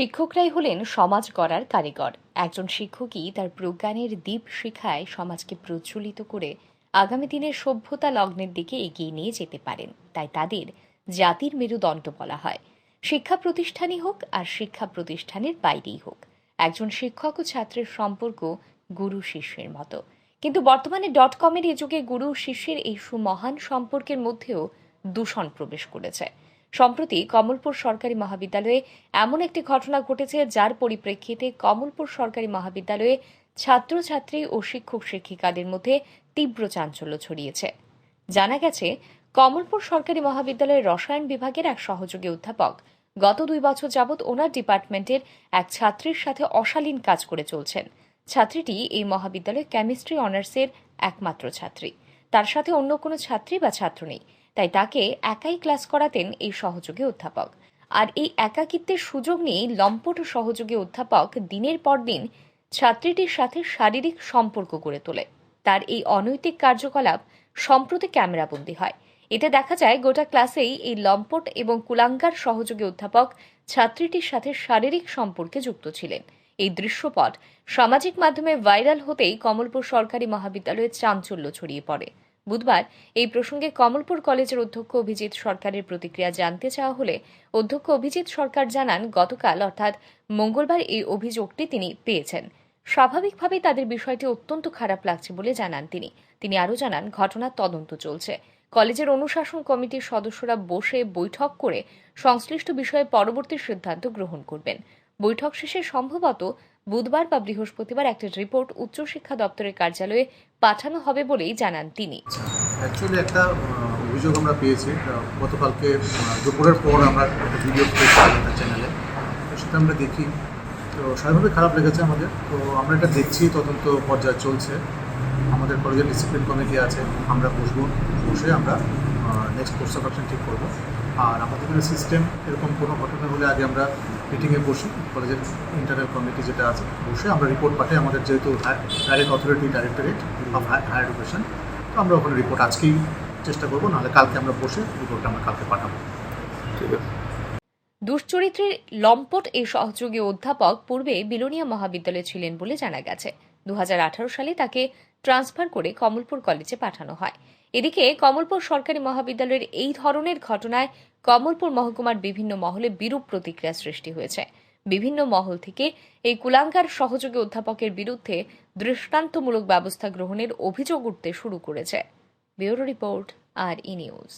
শিক্ষকরাই হলেন সমাজ গড়ার কারিগর। একজন শিক্ষকই তার প্রজ্ঞানের দ্বীপ শিখায় সমাজকে প্রজ্বলিত করে আগামী দিনের সভ্যতা লগ্নের দিকে এগিয়ে নিয়ে যেতে পারেন। তাই তাদের জাতির মেরুদণ্ড বলা হয়। শিক্ষা প্রতিষ্ঠানই হোক আর শিক্ষা প্রতিষ্ঠানের বাইরেই হোক। একজন শিক্ষক ও ছাত্রের সম্পর্ক গুরু শিষ্যের মতো। কিন্তু বর্তমানে ডট কমের এ যুগে গুরু শিষ্যের এই সুমহান সম্পর্কের মধ্যেও দূষণ প্রবেশ করেছে। সম্প্রতি কমলপুর সরকারি মহাবিদ্যালয়ে এমন একটি ঘটনা ঘটেছে যার পরিপ্রেক্ষিতে কমলপুর সরকারি মহাবিদ্যালয়ে ছাত্রছাত্রী ও শিক্ষক শিক্ষিকাদের মধ্যে তীব্র চাঞ্চল্য ছড়িয়েছে। জানা গেছে, কমলপুর সরকারি মহাবিদ্যালয়ের রসায়ন বিভাগের এক সহযোগী অধ্যাপক গত দুই বছর যাবৎ ওনার ডিপার্টমেন্টের এক ছাত্রীর সাথে অশালীন কাজ করে চলছেন। ছাত্রীটি এই মহাবিদ্যালয়ে কেমিস্ট্রি অনার্সের একমাত্র ছাত্রী। তার সাথে অন্য কোনো ছাত্রী বা ছাত্র নেই। তাই তাকে একাই ক্লাস করাতেন এই সহযোগী অধ্যাপক। আর এই একাকিত্বের সুযোগ নিয়ে লম্পট সহযোগী অধ্যাপক দিনের পর দিন ছাত্রীটির সাথে শারীরিক সম্পর্ক গড়ে তোলে। তার এই অনৈতিক কার্যকলাপ সম্প্রতি ক্যামেরাবন্দী হয়। এতে দেখা যায় গোটা ক্লাসেই এই লম্পট এবং কুলাঙ্গার সহযোগী অধ্যাপক ছাত্রীটির সাথে শারীরিক সম্পর্কে যুক্ত ছিলেন। এই দৃশ্যপট সামাজিক মাধ্যমে ভাইরাল হতেই কমলপুর সরকারি মহাবিদ্যালয়ে চাঞ্চল্য ছড়িয়ে পড়ে। বুধবার এই প্রসঙ্গে কমলপুর কলেজের অধ্যক্ষ অভিজিৎ সরকারের প্রতিক্রিয়া জানতে চাওয়া হলে অধ্যক্ষ অভিজিৎ সরকার জানান, গতকাল অর্থাৎ মঙ্গলবার এই অভিযোগটি তিনি পেয়েছেন। স্বাভাবিকভাবেই তাদের বিষয়টি অত্যন্ত খারাপ লাগছে বলে জানান তিনি। তিনি আরও জানান, ঘটনার তদন্ত চলছে। কলেজের অনুশাসন কমিটির সদস্যরা বসে বৈঠক করে সংশ্লিষ্ট বিষয়ে পরবর্তী সিদ্ধান্ত গ্রহণ করবেন। বৈঠক শেষে সম্ভবত বুধবার বা বৃহস্পতিবার একটা রিপোর্ট উচ্চশিক্ষা দপ্তরের কার্যালয়ে পাঠানো হবে বলেই জানান তিনি। অ্যাকচুয়ালি একটা অভিযোগ আমরা পেয়েছি। গতকালকে দুপুরের পর আমরা ভিডিও চ্যানেলে। সেটা আমরা দেখি। তো স্বাভাবিক খারাপ লেগেছে আমাদের। তো আমরা এটা দেখছি, তদন্ত পর্যায়ে চলছে। আমাদের কলেজের ডিসিপ্লিন কমিটি আছে, আমরা বসবো, বসে আমরা নেক্সট কোর্স অ্যাকশন ঠিক করব। আর আমাদের এখানে সিস্টেম এরকম কোনো ঘটনা হলে আগে আমরা মিটিংয়ে বসি, কলেজের ইন্টারনাল কমিটি যেটা আছে, বসে আমরা রিপোর্ট পাঠাই আমাদের যেহেতু direct authority directorate of higher education তো আমরা ওখানে রিপোর্ট আজকেই চেষ্টা করব, নাহলে কালকে আমরা বসে রিপোর্টটা আমরা কালকে পাঠাবো। ঠিক আছে দুশ্চরিত্রের লম্পট এই সহযোগী অধ্যাপক পূর্বে বিলোনিয়া মহাবিদ্যালয়ে ছিলেন বলে জানা গেছে। দু হাজার আঠারো সালে তাকে ট্রান্সফার করে কমলপুর কলেজে পাঠানো হয়। এদিকে কমলপুর সরকারি মহাবিদ্যালয়ের এই ধরনের ঘটনায় কমলপুর মহকুমার বিভিন্ন মহলে বিরূপ প্রতিক্রিয়া সৃষ্টি হয়েছে। বিভিন্ন মহল থেকে এই কুলাঙ্কার সহযোগী অধ্যাপকের বিরুদ্ধে দৃষ্টান্তমূলক ব্যবস্থা গ্রহণের অভিযোগ উঠতে শুরু করেছে। ব্যুরো রিপোর্ট, আর ই নিউজ।